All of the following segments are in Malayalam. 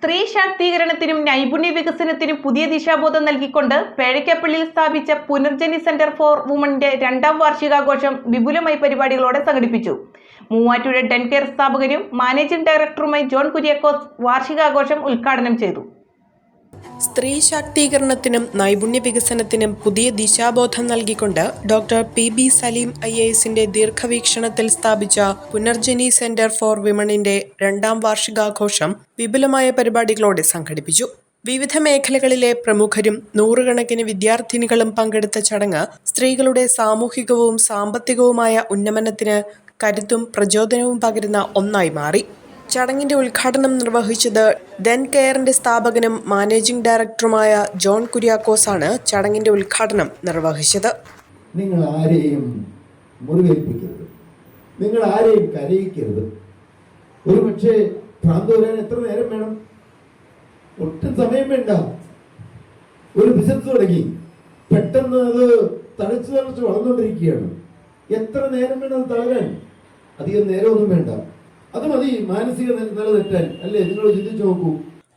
സ്ത്രീ ശാക്തീകരണത്തിനും നൈപുണ്യ വികസനത്തിനും പുതിയ ദിശാബോധം നൽകിക്കൊണ്ട് പേഴയ്ക്കപ്പള്ളിയിൽ സ്ഥാപിച്ച പുനർജനി സെന്റർ ഫോർ വുമണിന്റെ രണ്ടാം വാർഷികാഘോഷം വിപുലമായി പരിപാടികളോടെ സംഘടിപ്പിച്ചു. മൂവാറ്റുപുഴ ഡെൻ കെയർ സ്ഥാപകനും മാനേജിംഗ് ഡയറക്ടറുമായി ജോൺ കുര്യാക്കോസ് വാർഷികാഘോഷം ഉദ്ഘാടനം ചെയ്തു. സ്ത്രീ ശാക്തീകരണത്തിനും നൈപുണ്യ വികസനത്തിനും പുതിയ ദിശാബോധം നൽകിക്കൊണ്ട് doctor P B Saleem I A എസിന്റെ ദീർഘവീക്ഷണത്തിൽ സ്ഥാപിച്ച പുനർജനി സെന്റർ ഫോർ വിമണിന്റെ രണ്ടാം വാർഷികാഘോഷം വിപുലമായ പരിപാടികളോടെ സംഘടിപ്പിച്ചു. വിവിധ മേഖലകളിലെ പ്രമുഖരും നൂറുകണക്കിന് വിദ്യാർത്ഥിനികളും പങ്കെടുത്ത ചടങ്ങ് സ്ത്രീകളുടെ സാമൂഹികവും സാമ്പത്തികവുമായ ഉന്നമനത്തിന് കരുത്തും പ്രചോദനവും പകരുന്ന ഒന്നായി മാറി. ചടങ്ങിന്റെ ഉദ്ഘാടനം നിർവഹിച്ചത് ഡെൻ കെയറിന്റെ സ്ഥാപകനും മാനേജിംഗ് ഡയറക്ടറുമായ ജോൺ കുര്യാക്കോസ് ആണ് ചടങ്ങിന്റെ ഉദ്ഘാടനം നിർവഹിച്ചത്. നിങ്ങൾ ആരെയും മുറിവേൽപ്പിക്കരുത്. നിങ്ങൾ ആരെയും കരയിക്കരുത്. ഒരു പക്ഷേ ഭ്രാന്ത് വരാൻ എത്ര നേരം വേണം? ഒട്ടും സമയം വേണ്ട. ഒരു ബിസിനസ് തുടങ്ങി. പെട്ടെന്ന് അത് തളിച്ചു തളിച്ച് വളർന്നുകൊണ്ടിരിക്കുകയാണ്. എത്ര നേരം വേണം അത് തളരാൻ? അധികം നേരമൊന്നും വേണ്ട. മാനസിക അല്ലേ?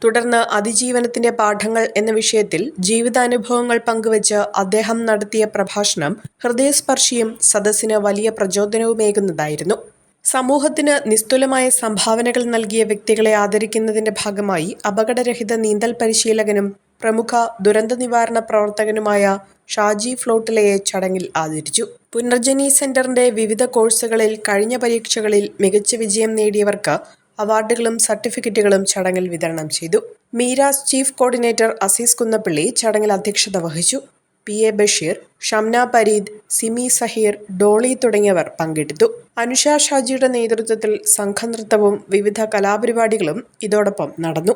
തുടർന്ന് അതിജീവനത്തിന്റെ പാഠങ്ങൾ എന്ന വിഷയത്തിൽ ജീവിതാനുഭവങ്ങൾ പങ്കുവച്ച് അദ്ദേഹം നടത്തിയ പ്രഭാഷണം ഹൃദയസ്പർശിയും സദസ്സിന് വലിയ പ്രചോദനവുമേകുന്നതായിരുന്നു. സമൂഹത്തിന് നിസ്തുലമായ സംഭാവനകൾ നൽകിയ വ്യക്തികളെ ആദരിക്കുന്നതിന്റെ ഭാഗമായി അപകടരഹിത നീന്തൽ പരിശീലകനും പ്രമുഖ ദുരന്ത നിവാരണ പ്രവർത്തകനുമായ ഷാജി ഫ്ലോട്ടിലയെ ചടങ്ങിൽ ആദരിച്ചു. പുനർജനി സെന്ററിന്റെ വിവിധ കോഴ്സുകളിൽ കഴിഞ്ഞ പരീക്ഷകളിൽ മികച്ച വിജയം നേടിയവർക്ക് അവാർഡുകളും സർട്ടിഫിക്കറ്റുകളും ചടങ്ങിൽ വിതരണം ചെയ്തു. മീരാസ് ചീഫ് കോർഡിനേറ്റർ അസീസ് കുന്നപ്പള്ളി ചടങ്ങിൽ അധ്യക്ഷത വഹിച്ചു. പി എ ബഷീർ ഷംന പരീദ് സിമി സഹീർ ഡോളി തുടങ്ങിയവർ പങ്കെടുത്തു. അനുഷ ഷാജിയുടെ നേതൃത്വത്തിൽ സംഘനൃത്തവും വിവിധ കലാപരിപാടികളും ഇതോടൊപ്പം നടന്നു.